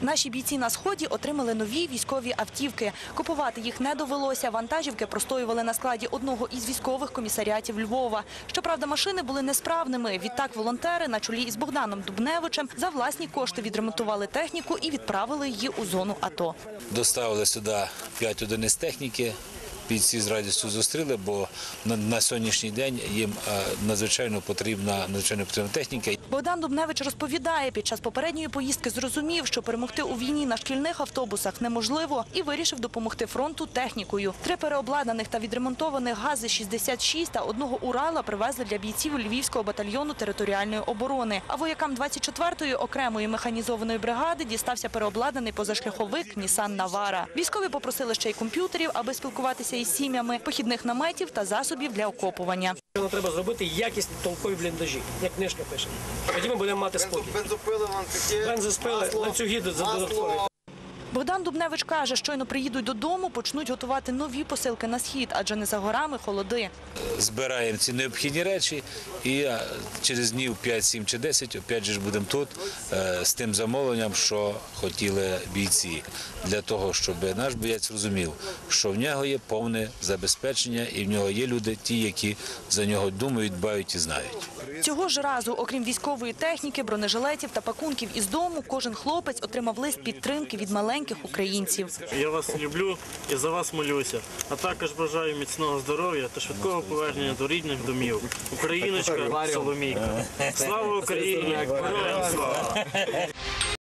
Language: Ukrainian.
Наші бійці на сході отримали нові військові автівки. Купувати їх не довелося. Вантажівки простоювали на складі одного із військових комісаріатів Львова. Щоправда, машини були несправними. Відтак волонтери на чолі із Богданом Дубневичем за власні кошти відремонтували техніку і відправили її у зону АТО. Доставили сюди 5 одиниць техніки. Бійці з радістю зустріли, бо на, сьогоднішній день їм е, надзвичайно потрібна надзвичайно потрібна техніка. Богдан Дубневич розповідає, під час попередньої поїздки зрозумів, що перемогти у війні на шкільних автобусах неможливо і вирішив допомогти фронту технікою. Три переобладнаних та відремонтованих ГАЗи-66 та одного Урала привезли для бійців Львівського батальйону територіальної оборони. А воякам 24-ї окремої механізованої бригади дістався переобладнаний позашляховик Нісан Навара. Військові попросили ще й комп'ютерів, аби спілкуватися із сім'ями, похідних наметів та засобів для окопування. Нам треба зробити якісні толкові бліндажі, як книжка пише. Тоді ми будемо мати спокій. Бензопили, ланцюги, додаткові. Богдан Дубневич каже, щойно приїдуть додому, почнуть готувати нові посилки на схід, адже не за горами холоди. Збираємо ці необхідні речі і через днів 5, 7 чи 10 опять же ж будемо тут е, з тим замовленням, що хотіли бійці, для того, щоб наш боєць розумів, що в нього є повне забезпечення і в нього є люди, ті, які за нього думають, дбають і знають. Цього ж разу, окрім військової техніки, бронежилетів та пакунків із дому, кожен хлопець отримав лист підтримки від маленьких українців. Я вас люблю і за вас молюся. А також бажаю міцного здоров'я та швидкого повернення до рідних домів. Україночка Соломійка. Слава Україні! Героям слава!